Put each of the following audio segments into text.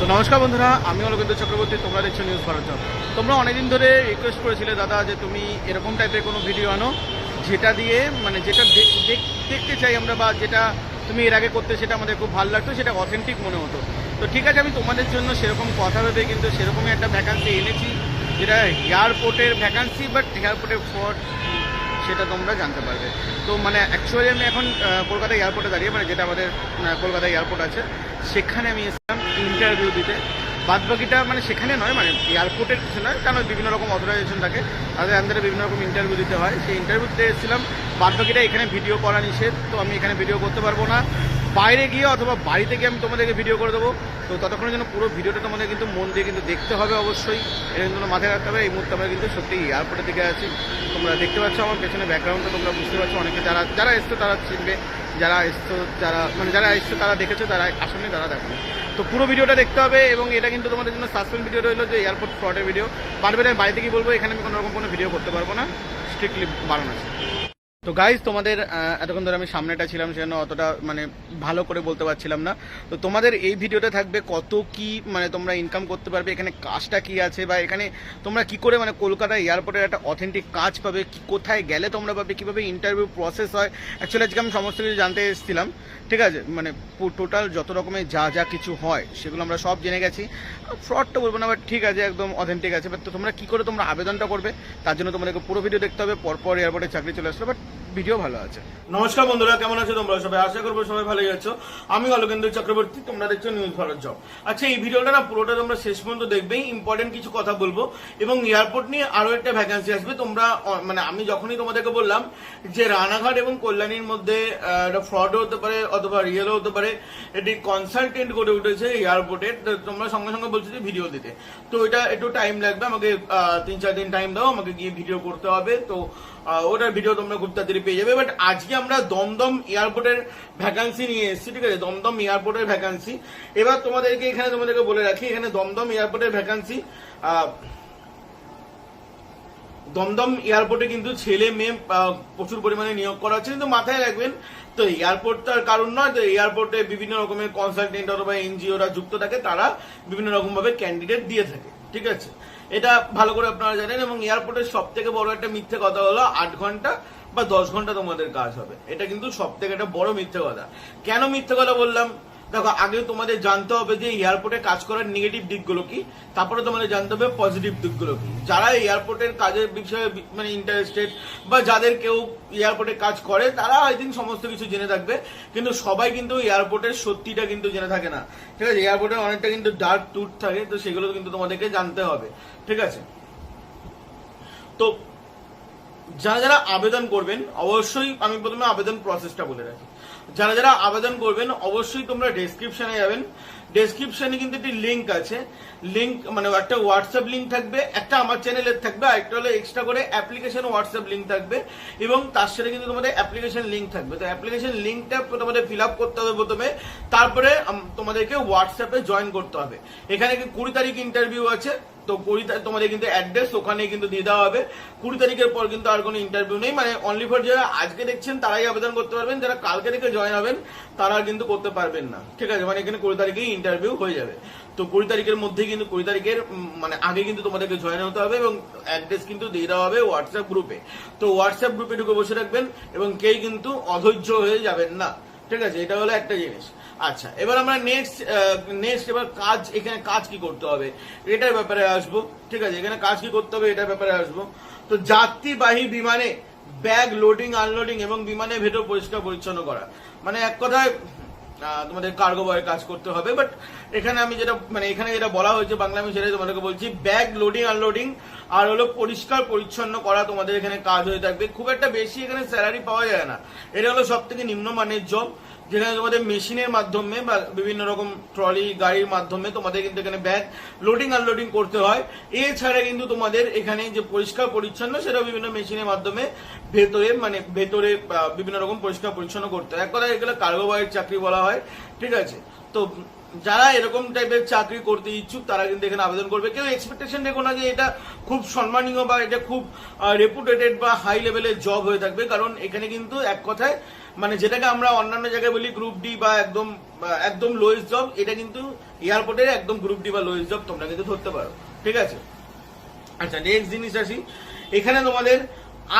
তো নমস্কার বন্ধুরা, আমি অলকেন্দ্র চক্রবর্তী, তোমরা দেখছ নিউজ ভারত। তোমরা অনেকদিন ধরে রিকোয়েস্ট করেছিলে, দাদা, যে তুমি এরকম টাইপের কোনো ভিডিও আনো, যেটা দিয়ে মানে যেটা দেখ- দেখ- দেখতে চাই আমরা, বা যেটা তুমি এর আগে করতে, সেটা আমাদের খুব ভালো লাগতো, সেটা অথেন্টিক মনে হতো। তো ঠিক আছে, আমি তোমাদের জন্য সেরকম কথা ভেবে কিন্তু সেরকমই একটা ভ্যাকান্সি এনেছি, যেটা এয়ারপোর্টের ভ্যাকান্সি বাট এয়ারপোর্টের ফ্রড সেটা তোমরা জানতে পারবে। তো মানে অ্যাকচুয়ালি আমি এখন কলকাতা এয়ারপোর্টে দাঁড়িয়ে মানে যেটা আমাদের কলকাতা এয়ারপোর্ট আছে, সেখানে আমি এসেছিলাম। ইন্টারভিউ দিতে। বাদ বাকিটা মানে সেখানে নয় মানে এয়ারপোর্টের কিছু নয়, কারণ বিভিন্ন রকম অথরাইজেশন থাকে। তাদের আন্দারে বিভিন্ন রকম ইন্টারভিউ দিতে হয়। সেই ইন্টারভিউ দিতে এসেছিলাম। বাদ বাকিটা এখানে ভিডিও করা নিষেধ, তো আমি এখানে ভিডিও করতে পারব না। বাইরে গিয়ে অথবা বাড়িতে গিয়ে আমি তোমাদেরকে ভিডিও করে দেবো। তো ততক্ষণের জন্য পুরো ভিডিওটা তোমাদের কিন্তু মন দিয়ে কিন্তু দেখতে হবে অবশ্যই। এটা কিন্তু মাথায় রাখতে হবে, এই মুহূর্তে আমরা কিন্তু সত্যি এয়ারপোর্টের দিকে আছি। তোমরা দেখতে পাচ্ছ আমার পেছনে ব্যাকগ্রাউন্ডটা তোমরা বুঝতে পারছ। অনেকে যারা যারা এসছো তারা চিনবে, যারা এসছো যারা মানে যারা এসছো তারা দেখেছ, তারা আসলে তারা দেখো। তো পুরো ভিডিওটা দেখতে হবে এবং এটা কিন্তু তোমাদের জন্য সাসপেন্স ভিডিও রইল যে এয়ারপোর্ট ফ্রডের ভিডিও পারবে না বাড়িতে কি বলব, এখানে আমি কোনো রকম কোনো ভিডিও করতে পারব না। স্ট্রিক্টলি বারণ আছে। তো গাইজ তোমাদের এতক্ষণ ধরে আমি সামনেটা ছিলাম, সেজন্য অতটা মানে ভালো করে বলতে পারছিলাম না। তো তোমাদের এই ভিডিওটা থাকবে কত কি মানে তোমরা ইনকাম করতে পারবে, এখানে কাজটা কি আছে, বা এখানে তোমরা কি করে মানে কলকাতা এয়ারপোর্টের একটা অথেন্টিক কাজ পাবে কোথায় গেলে তোমরা পাবে, কীভাবে ইন্টারভিউ প্রসেস হয়। অ্যাকচুয়ালি আজকে আমি সমস্ত কিছু জানতে এসেছিলাম, ঠিক আছে? মানে টোটাল যত রকমের যা যা কিছু হয়, সেগুলো আমরা সব জেনে গেছি। ফ্রডটা বলব না বাট ঠিক আছে, একদম অথেন্টিক আছে। বাট তো তোমরা কি করে তোমরা আবেদনটা করবে, তার জন্য তোমাদেরকে পুরো ভিডিও দেখতে হবে, পরপর এয়ারপোর্টে চাকরি চলে আসলো বাট ভিডিও ভালো আছে। নমস্কার বন্ধুরা, কেমন আছো তোমরা? সবাই আশা করব সবাই ভালোই আছো। আমি অলোকেন্দ্র চক্রবর্তী, তোমরা দেখছ নিউজ ভারত জব আচ্ছা এই ভিডিওটা না পুরোটা তোমরা শেষ পর্যন্ত দেখবেই ইম্পর্টেন্ট কিছু কথা বলব। এবং এয়ারপোর্ট নিয়ে আরও একটা ভ্যাকান্সি আসবে। তোমরা মানে আমি যখনই তোমাদেরকে বললাম যে রানাঘাট এবং কল্যাণীর মধ্যে ফ্রডও হতে পারে অথবা রিয়েলও হতে পারে, এটি কনসালটেন্ট করে উঠেছে এয়ারপোর্টে তোমরা সঙ্গে সঙ্গে বলছো যে ভিডিও দিতে। তো এটা একটু টাইম লাগবে, আমাকে তিন চার দিন টাইম দাও, আমাকে গিয়ে ভিডিও করতে হবে। তো ওটার ভিডিও তোমরা খুব তাড়াতাড়ি পেয়ে যাবে। বাট আজকে আমরা দমদম এয়ারপোর্টের ভ্যাকান্সি নিয়ে এসেছি, ঠিক আছে? দমদম এয়ারপোর্টের ভ্যাকান্সি এবার তোমাদেরকে এখানে তোমাদেরকে বলে রাখি, এখানে দমদম এয়ারপোর্টের ভ্যাকান্সি দমদম এয়ারপোর্টে কিন্তু ছেলে মেয়ে প্রচুর পরিমাণে নিয়োগ করা হচ্ছে। কিন্তু মাথায় রাখবেন, তো এয়ারপোর্ট তার কারণ নয়, তো এয়ারপোর্টে বিভিন্ন রকমের কনসালটেন্ট অথবা এনজিওরা যুক্ত থাকে, তারা বিভিন্ন রকম ভাবে ক্যান্ডিডেট দিয়ে থাকে। ঠিক আছে? এটা ভালো করে আপনারা জানেন এবং এয়ারপোর্টের সব থেকে বড় একটা মিথ্যে কথা হলো আট ঘণ্টা বা দশ ঘণ্টা তোমাদের কাজ হবে। এটা কিন্তু সব থেকে একটা বড় মিথ্যে কথা। কেন মিথ্যে কথা বললাম? দেখো আগে তোমাদের জানতে হবে যে এয়ারপোর্টে কাজ করার নেগেটিভ দিকগুলো কি, তারপরে তোমাদের জানতে হবে পজিটিভ দিকগুলো কি। যারা এয়ারপোর্টের কাজের বিষয়ে মানে ইন্টারেস্টেড বা যাদের কেউ এয়ারপোর্টে কাজ করে, তারা আই থিঙ্ক সমস্ত কিছু জেনে থাকবে, কিন্তু সবাই কিন্তু এয়ারপোর্টের সত্যিটা কিন্তু জেনে থাকে না। ঠিক আছে? এয়ারপোর্টে অনেকটা কিন্তু ডার্ক টুট থাকে, তো সেগুলো কিন্তু তোমাদেরকে জানতে হবে। ঠিক আছে? তো যারা যারা আবেদন করবেন, অবশ্যই আমি প্রথমে আবেদন প্রসেসটা বলে রাখি। যারা যারা আবেদন করবেন অবশ্যই তোমরা ডেসক্রিপশনে যাবেন। ডেসক্রিপশনে কিন্তু একটি লিঙ্ক আছে। লিঙ্ক মানে একটা হোয়াটসঅ্যাপ লিঙ্ক থাকবে, একটা আমার চ্যানেলের থাকবে, আর একটা হলো এক্সট্রা করে অ্যাপ্লিকেশন হোয়াটসঅ্যাপ লিঙ্ক থাকবে। এবং তার সাথে কিন্তু তোমাদের অ্যাপ্লিকেশন লিঙ্ক থাকবে। তো অ্যাপ্লিকেশন লিঙ্কটা তোমাদের ফিল আপ করতে হবে প্রথমে, তারপরে তোমাদেরকে হোয়াটসঅ্যাপে জয়েন করতে হবে। এখানে কুড়ি তারিখ ইন্টারভিউ আছে, তো কুড়ি তোমাদের কিন্তু অ্যাড্রেস ওখানে কিন্তু দিয়ে দেওয়া হবে। কুড়ি তারিখের পর কিন্তু আর কোনো ইন্টারভিউ নেই মানে অনলি ফর যারা আজকে দেখছেন, তারাই আবেদন করতে পারবেন, যারা কালকে থেকে জয়েন হবেন, তারা কিন্তু করতে পারবেন না। ঠিক আছে? মানে এখানে কুড়ি তারিখেই ইন্টারভিউ হয়ে যাবে। তো কুড়ি তারিখের মধ্যে কিন্তু, কুড়ি তারিখের মানে আগে কিন্তু তোমাদেরকে জয়েন হতে হবে এবং অ্যাড্রেস কিন্তু দিয়ে দেওয়া হবে হোয়াটসঅ্যাপ গ্রুপে তো হোয়াটসঅ্যাপ গ্রুপে ঢুকে বসে রাখবেন এবং কেউ কিন্তু অধৈর্য হয়ে যাবেন না। ঠিক আছে? এটা হলো একটা জিনিস। আচ্ছা এবার আমরা নেক্সট নেক্সট এবার কাজ, এখানে কাজ কি করতে হবে? এটার ব্যাপারে আসব। ঠিক আছে? এখানে কাজ কি করতে হবে? এটার ব্যাপারে আসব। তো যাত্রীবাহী বিমানে ব্যাগ লোডিং আনলোডিং এবং বিমানের ভেতর পরিষ্কার পরিচ্ছন্ন করা। মানে এক কথায় তোমাদের কার্গো বয়ের কাজ করতে হবে বাট এখানে আমি যেটা মানে এখানে যেটা বলা হয়েছে বাংলা আমি সেটাই তোমাদেরকে বলছি ব্যাগ লোডিং আনলোডিং আর হলো পরিষ্কার, পরিচ্ছন্ন করা তোমাদের এখানে কাজ হয়ে থাকবে। খুব একটা বেশি এখানে স্যালারি পাওয়া যায় না। এটা হলো সব থেকে নিম্ন মানের জব যেখানে তোমাদের মেশিনের মাধ্যমে বা বিভিন্ন রকম ট্রলি গাড়ির মাধ্যমে তোমাদের কিন্তু এখানে ব্যাগ লোডিং আনলোডিং করতে হয়। এছাড়া কিন্তু তোমাদের এখানে যে পরিষ্কার পরিচ্ছন্ন সেটা বিভিন্ন মেশিনের মাধ্যমে ভেতরে মানে ভেতরে বিভিন্ন রকম পরিষ্কার পরিচ্ছন্ন করতে হয়। এক কথা এগুলো কার্গো বয়ের চাকরি বলা হয়, ঠিক আছে? তো যারা এরকম টাইপের চাকরি করতে ইচ্ছুক, তারা কিন্তু এখানে আবেদন করবে। কেউ এক্সপেকটেশন রেখো না যে এটা খুব সম্মানীয় বা এটা খুব রেপুটেটেড বা হাই লেভেলের জব হয়ে থাকবে। কারণ এখানে কিন্তু এক কথায় মানে যেটাকে আমরা অন্যান্য জায়গায় বলি গ্রুপ ডি বা একদম একদম লোয়েস্ট জব এটা কিন্তু এয়ারপোর্টের একদম গ্রুপ ডি বা লোয়েস্ট জব তোমরা কিন্তু ধরতে পারো। ঠিক আছে? আচ্ছা নেক্সট জিনিস আসি। এখানে তোমাদের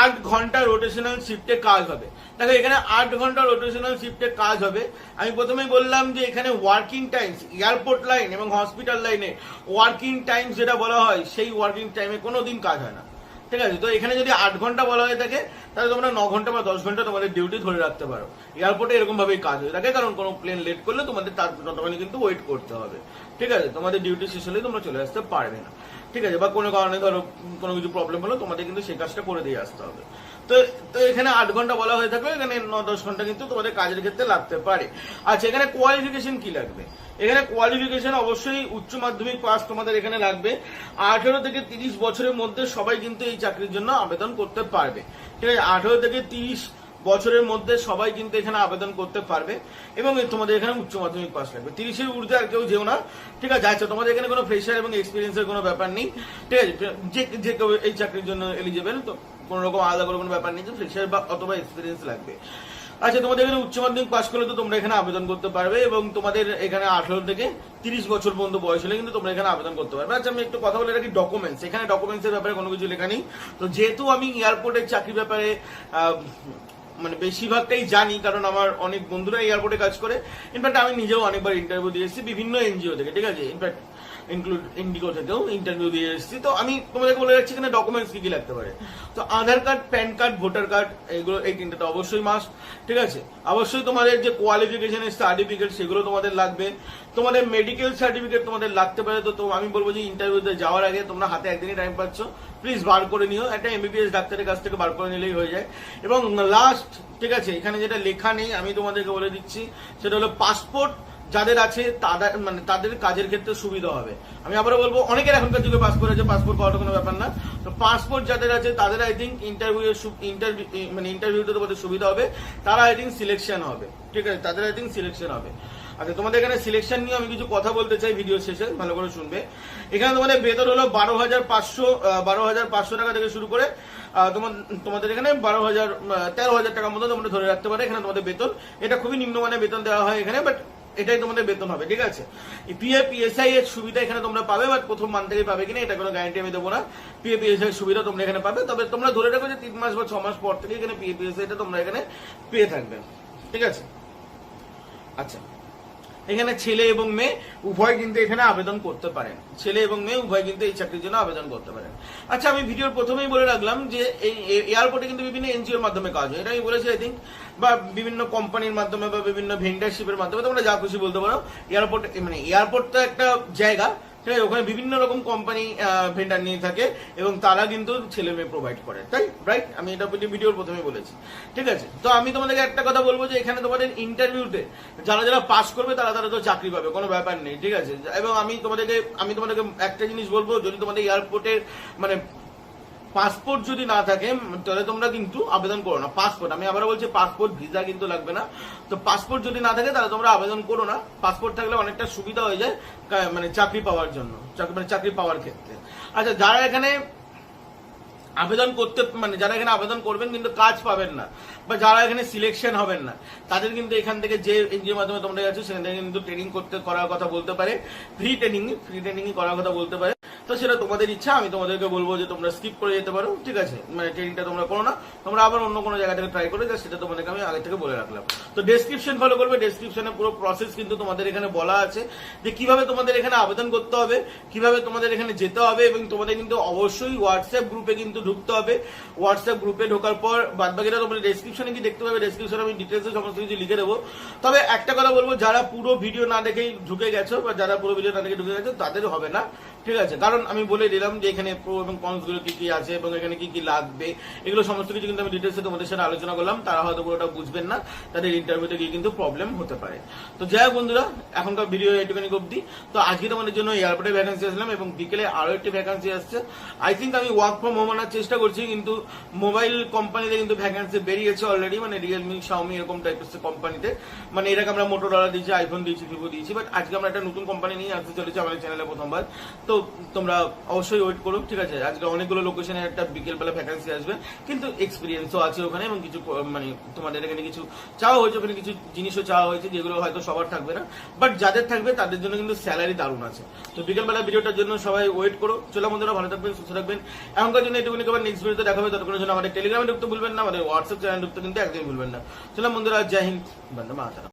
আট ঘণ্টা রোটেশনাল শিফটে কাজ হবে। দেখো, এখানে আট ঘণ্টা রোটেশনাল শিফটে কাজ হবে। আমি প্রথমেই বললাম যে এখানে ওয়ার্কিং টাইমস এয়ারপোর্ট লাইন এবং হসপিটাল লাইনে ওয়ার্কিং টাইমস যেটা বলা হয়, সেই ওয়ার্কিং টাইমে কোনো দিন কাজ হয় না। ঠিক আছে? তো এখানে যদি আট ঘণ্টা বলা হয়ে থাকে, তাহলে তোমরা ন ঘণ্টা বা দশ ঘণ্টা তোমাদের ডিউটি ধরে রাখতে পারো। এয়ারপোর্টে এরকম ভাবেই কাজ হয়ে থাকে, কারণ কোনো প্লেন লেট করলে তোমাদের তার ততক্ষণে কিন্তু ওয়েট করতে হবে। ঠিক আছে? তোমাদের ডিউটি শেষ হলে তোমরা চলে আসতে পারবে না। ঠিক আছে, বা কোনো কারণে ধরো, কোনো কিছু প্রবলেম হলো, তোমাদের কিন্তু সেই কাজটা করে দিয়ে আসতে হবে। তো তো এখানে আট ঘণ্টা বলা হয়ে থাকলে, এখানে ন, দশ ঘণ্টা কিন্তু তোমাদের কাজের ক্ষেত্রে লাগতে পারে। আচ্ছা এখানে কোয়ালিফিকেশন কি লাগবে? এখানে কোয়ালিফিকেশন অবশ্যই উচ্চ মাধ্যমিক পাস তোমাদের এখানে লাগবে। আঠেরো থেকে তিরিশ বছরের মধ্যে সবাই কিন্তু এই চাকরির জন্য আবেদন করতে পারবে। ঠিক আছে, আঠেরো থেকে তিরিশ বছরের মধ্যে সবাই কিন্তু এখানে আবেদন করতে পারবে এবং তোমাদের এখানে উচ্চ মাধ্যমিক পাস লাগবে। তিরিশের ঊর্ধ্বে আর কেউ যেও না, ঠিক আছে? আচ্ছা তোমাদের এখানে কোনো ফ্রেশার এবং এক্সপিরিয়েন্সের কোনো ব্যাপার নেই, ঠিক আছে? যে যে কেউ এই চাকরির জন্য এলিজেবল তো কোনো রকম আলাদা করে কোনো ব্যাপার নেই যে ফ্রেশার বা অথবা এক্সপিরিয়েন্স লাগবে। আচ্ছা তোমাদের এখানে উচ্চ মাধ্যমিক পাস করলে তো তোমরা এখানে আবেদন করতে পারবে এবং তোমাদের এখানে আঠারো থেকে তিরিশ বছর পর্যন্ত বয়স হলে কিন্তু তোমরা এখানে আবেদন করতে পারবে। আচ্ছা আমি একটু কথা বলে রাখি ডকুমেন্টস এখানে ডকুমেন্টস এর ব্যাপারে কোনো কিছু লেখা নেই। তো যেহেতু আমি এয়ারপোর্টের চাকরির ব্যাপারে মানে বেশিরভাগটাই জানি, কারণ আমার অনেক বন্ধুরা এয়ারপোর্টে কাজ করে। ইনফ্যাক্ট আমি নিজেও অনেকবার ইন্টারভিউ দিয়েছি বিভিন্ন এনজিও থেকে, ঠিক আছে? ইনফ্যাক্ট ইনক্লুড ইন্ডিগো থেকেও ইন্টারভিউ দিয়ে এসেছি। তো আমি তোমাদেরকে বলে রাখছি, এখানে ডকুমেন্টস কি কি লাগতে পারে। তো Aadhaar card PAN card voter card এগুলো এই তিনটা তো অবশ্যই মাস্ট ঠিক আছে? অবশ্যই তোমাদের যে কোয়ালিফিকেশনের সার্টিফিকেট সেগুলো তোমাদের লাগবে। তোমাদের মেডিকেল সার্টিফিকেট তোমাদের লাগতে পারে। তো আমি বলব যে ইন্টারভিউতে যাওয়ার আগে তোমরা হাতে একদিনই টাইম পাচ্ছ। প্লিজ বার করে নিও। একটা এমবিবিএস ডাক্তারের কাছ থেকে বার করে নিলেই হয়ে যায়। এবং লাস্ট ঠিক আছে, এখানে যেটা লেখা নেই, আমি তোমাদেরকে বলে দিচ্ছি, সেটা হলো পাসপোর্ট যাদের আছে তাদের মানে তাদের কাজের ক্ষেত্রে সুবিধা হবে। আমি আবারও বলব, অনেকের এখনকার যুগে পাসপোর্ট আছে পাসপোর্ট পাওয়াটা কোনো ব্যাপার না। তো পাসপোর্ট যাদের আছে, তাদের আই থিঙ্ক ইন্টারভিউ ইন্টারভিউ মানে ইন্টারভিউতে তোমাদের সুবিধা হবে। তারা আই থিঙ্ক সিলেকশন হবে। ঠিক আছে? তাদের আই থিঙ্ক সিলেকশন হবে। আচ্ছা তোমাদের এখানে সিলেকশন নিয়ে আমি কিছু কথা বলতে চাই ভিডিও শেষে, ভালো করে শুনবে। এখানে তোমাদের বেতন হলো বারো হাজার পাঁচশো বারো হাজার পাঁচশো টাকা থেকে শুরু করে তোমার- তোমাদের এখানে বারো হাজার তেরো হাজার টাকার মতো তোমরা ধরে রাখতে পারে এখানে তোমাদের বেতন। এটা খুবই নিম্নমানের বেতন দেওয়া হয় এখানে বাট এটাই তোমাদের বেতন হবে, ঠিক আছে? পিএ পিএসআই এর সুবিধা এখানে তোমরা পাবে বা প্রথম মান থেকে পাবে কিনা এটা কোনো গ্যারান্টি আমি দেবো না। পিএপিএসআই এর সুবিধা তোমরা এখানে পাবে, তবে তোমরা ধরে রাখো যে তিন মাস বা ছ মাস পর থেকে এখানে পিএপিএসআই টা তোমরা এখানে পেয়ে থাকবে, ঠিক আছে? আচ্ছা। এখানে ছেলে এবং মেয়ে উভয় কিন্তু এখানে আবেদন করতে পারেন। ছেলে এবং মেয়ে উভয় কিন্তু এই চাকরির জন্য আবেদন করতে পারেন। আচ্ছা আমি ভিডিওর প্রথমেই বলে রাখলাম যে এই এয়ারপোর্টে কিন্তু বিভিন্ন এনজিওর মাধ্যমে কাজ হয়। এটা আমি বলেছি আই থিঙ্ক বা বিভিন্ন কোম্পানির মাধ্যমে বা বিভিন্ন ভেন্ডারশিপের মাধ্যমে তোমরা যা খুশি বলতে পারো। এয়ারপোর্ট মানে এয়ারপোর্ট তো একটা জায়গা ঠিক আছে ওখানে বিভিন্ন রকম কোম্পানি ভেন্ডার নিয়ে থাকে এবং তারা কিন্তু ছেলে মেয়ে প্রোভাইড করে, তাই? রাইট আমি এটা ভিডিওর প্রথমে বলেছি। ঠিক আছে? তো আমি তোমাদেরকে একটা কথা বলব যে, এখানে তোমাদের ইন্টারভিউতে যারা যারা পাস করবে, তারা তারা তো চাকরি পাবে, কোনো ব্যাপার নেই, ঠিক আছে? এবং আমি তোমাদেরকে আমি তোমাদেরকে একটা জিনিস বলব, যদি তোমাদের এয়ারপোর্টের মানে পাসপোর্ট যদি না থাকে তাহলে তোমরা কিন্তু আবেদন করো না। পাসপোর্ট, আমি আবার বলছি, পাসপোর্ট, ভিসা কিন্তু লাগবে না। তো পাসপোর্ট যদি না থাকে, তাহলে তোমরা আবেদন করো না। পাসপোর্ট থাকলে অনেকটা সুবিধা হয়ে যায় মানে চাকরি পাওয়ার জন্য মানে চাকরি পাওয়ার ক্ষেত্রে। আচ্ছা যারা এখানে আবেদন করতে মানে যারা এখানে আবেদন করবেন কিন্তু কাজ পাবেন না, বা যারা এখানে সিলেকশন হবেন না, তাদের কিন্তু এখান থেকে যে এনজিওর মাধ্যমে তোমরা যাচ্ছ, সেখান থেকে কিন্তু ট্রেনিং করতে, করার কথা বলতে পারে। ফ্রি ট্রেনিং ফ্রি ট্রেনিং করার কথা বলতে পারে। তো সেটা তোমাদের ইচ্ছা, আমি তোমাদেরকে বলব যে তোমরা স্কিপ করে যেতে পারো, ঠিক আছে? মানে ট্রেনিংটা তোমরা করো না, তোমরা আবার অন্য কোনো জায়গা থেকে ট্রাই করে সেটা তোমাদেরকে আমি আগে থেকে বলে রাখলাম। তো ডেসক্রিপশন ফলো করবে ডেসক্রিপশনে পুরো প্রসেস কিন্তু তোমাদের এখানে বলা আছে, যে কীভাবে তোমাদের এখানে আবেদন করতে হবে, কীভাবে তোমাদের এখানে যেতে হবে, এবং তোমাদের কিন্তু অবশ্যই হোয়াটসঅ্যাপ গ্রুপে কিন্তু ঢুকতে হবে। হোয়াটসঅ্যাপ গ্রুপে ঢোকার পর বাদ বাকিটা তোমরা ডেসক্রিপশনে কি দেখতে পাবে ডেসক্রিপশনে আমি ডিটেলসে সমস্ত কিছু লিখে দেবো। তবে একটা কথা বলব, যারা পুরো ভিডিও না দেখেই ঢুকে গেছো, বা যারা পুরো ভিডিও না দেখে ঢুকে গেছো, তাদের হবে না, ঠিক আছে? কারণ আমি বলে দিলাম যে এখানে প্রো এবং কনসগুলো কি কি আছে এবং এখানে কি কি লাগবে, এগুলো সমস্ত কিছু কিন্তু আমি ডিটেলসে তোমাদের সাথে আলোচনা করলাম, তারা হয়তো পুরোটা বুঝবেন না, তাদের ইন্টারভিউতে গিয়ে কিন্তু প্রবলেম হতে পারে। তো যাই হোক বন্ধুরা, এখনকার ভিডিও এটুখানি অব্দি তো আজকে তোমাদের জন্য এয়ারপোর্টে ভ্যাকান্সি আসলাম এবং বিকেলে আরও একটি ভ্যাকান্সি আসছে। আই থিঙ্ক আমি ওয়ার্ক ফ্রম হোম আনার চেষ্টা করছি, কিন্তু মোবাইল কোম্পানিতে কিন্তু ভ্যাকান্সি বেরিয়েছে অলরেডি মানে রিয়েলমি শাওমি এরকম টাইপের কোম্পানিতে মানে এটাকে আমরা মোটোরোলা দিয়েছি আইফোন দিয়েছি ভিভো দিয়েছি বাট আজকে আমরা একটা নতুন কোম্পানি নিয়ে আসতে চলেছি আমাদের চ্যানেলে প্রথমবার। তো তোমরা অবশ্যই ওয়েট করো, ঠিক আছে? আজকে অনেকগুলো লোকেশনে একটা বিকেলবেলা ভ্যাকান্সি আসবে, কিন্তু এক্সপিরিয়েন্সও আছে ওখানে এবং কিছু মানে তোমাদের এখানে কিছু চাওয়া হয়েছে, ওখানে কিছু জিনিসও চাওয়া হয়েছে, যেগুলো হয়তো সবার থাকবে না বাট যাদের থাকবে, তাদের জন্য কিন্তু স্যালারি দারুণ আছে। তো বিকেলবেলা ভিডিওটার জন্য সবাই ওয়েট করো। চলো বন্ধুরা, ভালো থাকবেন, সুস্থ থাকবেন। এখনকার জন্য এটুকুনি আবার নেক্সট ভিডিওতে দেখা হবে, ততক্ষণের জন্য আমাদের টেলিগ্রামে ঢুকতে ভুলবেন না, আমাদের হোয়াটসঅ্যাপ চ্যানেল ঢুকতে কিন্তু একদমই ভুলবেন না। চলো বন্ধুরা, জয় হিন্দ, বন্দে মাতারা